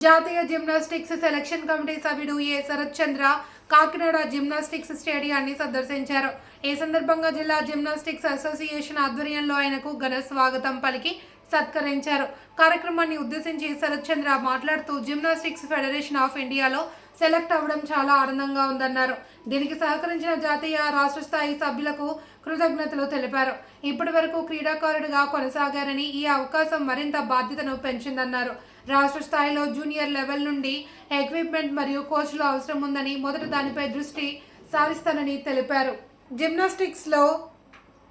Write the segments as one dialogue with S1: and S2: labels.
S1: జాతీయ gymnastics selection committee సభ్యుడు A. Sarath Chandra Kakinada gymnastics స్టేడియాన్ని సందర్శించారు. ఈ సందర్భంగా జిల్లా జిమ్నాస్టిక్స్ అసోసియేషన్ ఆధ్వర్యంలో ఆయనకు ఘన స్వాగతం పలికి సత్కరించారు. కార్యక్రమాన్ని ఉద్దేశించి శరత్ చంద్ర మాట్లాడుతూ జిమ్నాస్టిక్స్ ఫెడరేషన్ ఆఫ్ ఇండియాలో సెలెక్ట్ అవ్వడం చాలా ఆనందంగా ఉందన్నారు. దీనికి సహకరించిన జాతీయ రాష్ట్ర స్థాయి సభ్యులకు కృతజ్ఞతలు తెలిపారు. ఇప్పటి వరకు క్రీడాకారుడిగా కొనసాగారని ఈ అవకాశం మరింత బాధ్యతను పెంచిందన్నారు. రాష్ట్ర స్థాయిలో జూనియర్ లెవెల్ నుండి ఎక్విప్మెంట్ మరియు కోచ్లు అవసరం ఉందని మొదట దానిపై దృష్టి సారిస్తానని తెలిపారు. జిమ్నాస్టిక్స్లో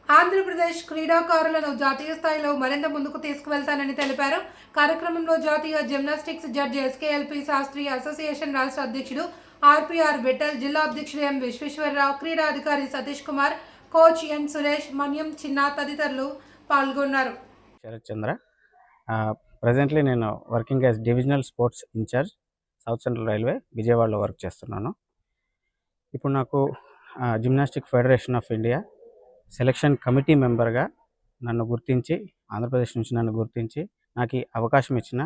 S1: ఆంధ్రప్రదేశ్ క్రీడాకారులను జాతీయ స్థాయిలో మరింత ముందుకు తీసుకువెళ్తానని తెలిపారు. కార్యక్రమంలో జాతీయ gymnastics judge SKLP Sastry association రాష్ట్ర అధ్యక్షుడు ఆర్పిఆర్ విఠల్ జిల్లా అధ్యక్షుడు ఎం విశ్వేశ్వరరావు క్రీడా అధికారి సతీష్ కుమార్ కోచ్ ఎన్ సురేష్ మన్యం చిన్న తదితరులు పాల్గొన్నారు.
S2: శరత్ చంద్ర ప్రజెంట్లీ నేను working as divisional sports incharge south central railway విజయవాడలో వర్క్ చేస్తున్నాను. ఇప్పుడు నాకు gymnastic federation of India selection committee మెంబర్గా నన్ను గుర్తించి ఆంధ్రప్రదేశ్ నుంచి నన్ను గుర్తించి నాకు ఈ అవకాశం ఇచ్చిన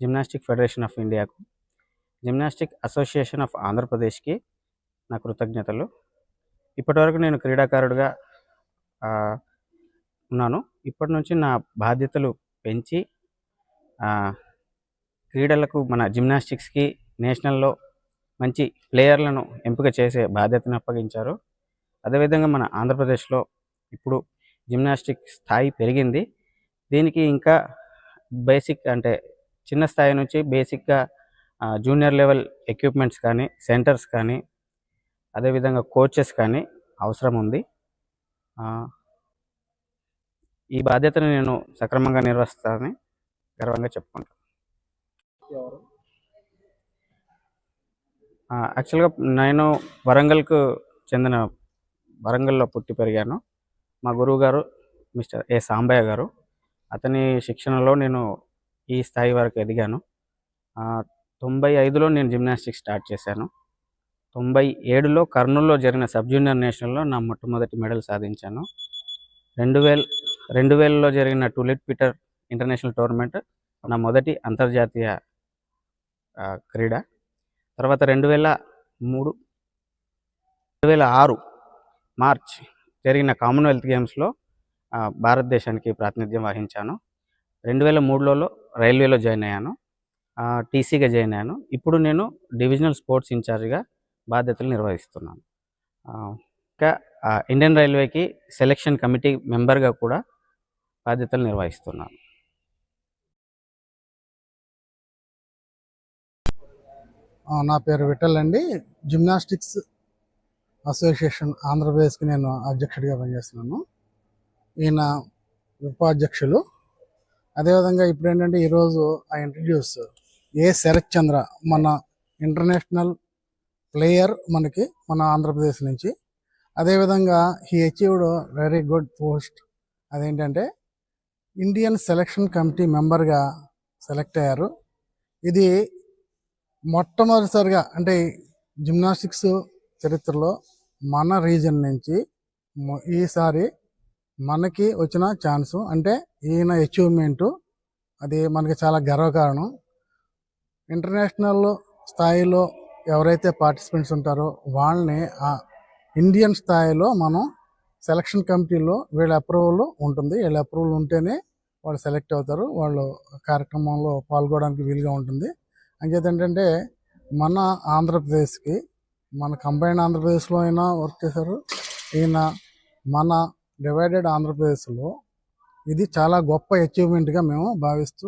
S2: జిమ్నాస్టిక్ ఫెడరేషన్ ఆఫ్ ఇండియాకు జిమ్నాస్టిక్ అసోసియేషన్ ఆఫ్ ఆంధ్రప్రదేశ్కి నా కృతజ్ఞతలు. ఇప్పటివరకు నేను క్రీడాకారుడిగా ఉన్నాను. ఇప్పటి నుంచి నా బాధ్యతలు పెంచి క్రీడలకు మన జిమ్నాస్టిక్స్కి నేషనల్లో మంచి ప్లేయర్లను ఎంపిక చేసే బాధ్యతను అప్పగించారు. అదేవిధంగా మన ఆంధ్రప్రదేశ్లో ఇప్పుడు జిమ్నాస్టిక్ స్థాయి పెరిగింది. దీనికి ఇంకా బేసిక్ అంటే చిన్న స్థాయి నుంచి బేసిక్గా జూనియర్ లెవెల్ ఎక్విప్మెంట్స్ కానీ సెంటర్స్ కానీ అదేవిధంగా కోచెస్ కానీ అవసరం ఉంది. ఈ బాధ్యతను నేను సక్రమంగా నిర్వహిస్తాను. గర్వంగా చెప్పుకుంటాను యాక్చువల్గా నేను వరంగల్కు చెందిన వరంగల్లో పుట్టి పెరిగాను. మా గురువు గారు మిస్టర్ ఏ సాంబయ్య గారు అతని శిక్షణలో నేను ఈ స్థాయి వరకు ఎదిగాను. తొంభై ఐదులో నేను జిమ్నాస్టిక్స్ స్టార్ట్ చేశాను. తొంభై ఏడులో కర్నూలులో జరిగిన సబ్ జూనియర్ నేషనల్లో నా మొట్టమొదటి మెడల్ సాధించాను. రెండు వేల రెండు వేలలో జరిగిన టూలెట్ పీటర్ ఇంటర్నేషనల్ టోర్నమెంట్ నా మొదటి అంతర్జాతీయ క్రీడ. తర్వాత రెండు వేల మూడు రెండు వేల ఆరు మార్చ్ జరిగిన కామన్వెల్త్ గేమ్స్లో భారతదేశానికి ప్రాతినిధ్యం వహించాను. రెండు వేల మూడులో రైల్వేలో జాయిన్ అయ్యాను. టీసీగా జాయిన్ అయ్యాను. ఇప్పుడు నేను డివిజనల్ స్పోర్ట్స్ ఇన్ఛార్జ్గా బాధ్యతలు నిర్వహిస్తున్నాను. ఇంకా ఇండియన్ రైల్వేకి సెలక్షన్ కమిటీ మెంబర్గా కూడా బాధ్యతలు నిర్వహిస్తున్నాను.
S3: నా పేరు విఠల్ అండి. జిమ్నాస్టిక్స్ అసోసియేషన్ ఆంధ్రప్రదేశ్కి నేను అధ్యక్షుడిగా పనిచేస్తున్నాను. ఈయన ఉపాధ్యక్షులు. అదేవిధంగా ఇప్పుడు ఏంటంటే ఈరోజు ఆ ఇంట్రడ్యూస్ ఏ శరత్ చంద్ర మన ఇంటర్నేషనల్ ప్లేయర్ మనకి మన ఆంధ్రప్రదేశ్ నుంచి. అదేవిధంగా he achieved very good post అదేంటంటే ఇండియన్ సెలక్షన్ కమిటీ మెంబర్గా సెలెక్ట్ అయ్యారు. ఇది మొట్టమొదటిసారిగా అంటే జిమ్నాస్టిక్స్ చరిత్రలో మన రీజన్ నుంచి ఈసారి మనకి వచ్చిన ఛాన్సు అంటే ఈయన అచీవ్మెంటు అది మనకి చాలా గర్వకారణం. ఇంటర్నేషనల్ స్థాయిలో ఎవరైతే పార్టిసిపెంట్స్ ఉంటారో వాళ్ళని ఆ ఇండియన్ స్థాయిలో మనం సెలక్షన్ కమిటీలో వీళ్ళ అప్రూవల్ ఉంటుంది. వీళ్ళ అప్రూవల్ ఉంటేనే వాళ్ళు సెలెక్ట్ అవుతారు. వాళ్ళు కార్యక్రమంలో పాల్గొనడానికి వీలుగా ఉంటుంది. అంచేత ఏంటంటే మన ఆంధ్రప్రదేశ్కి మన కంబైన్ ఆంధ్రప్రదేశ్లో అయినా వర్క్ చేశారు. ఈయన మన డివైడెడ్ ఆంధ్రప్రదేశ్లో ఇది చాలా గొప్ప అచీవ్మెంట్గా మేము భావిస్తూ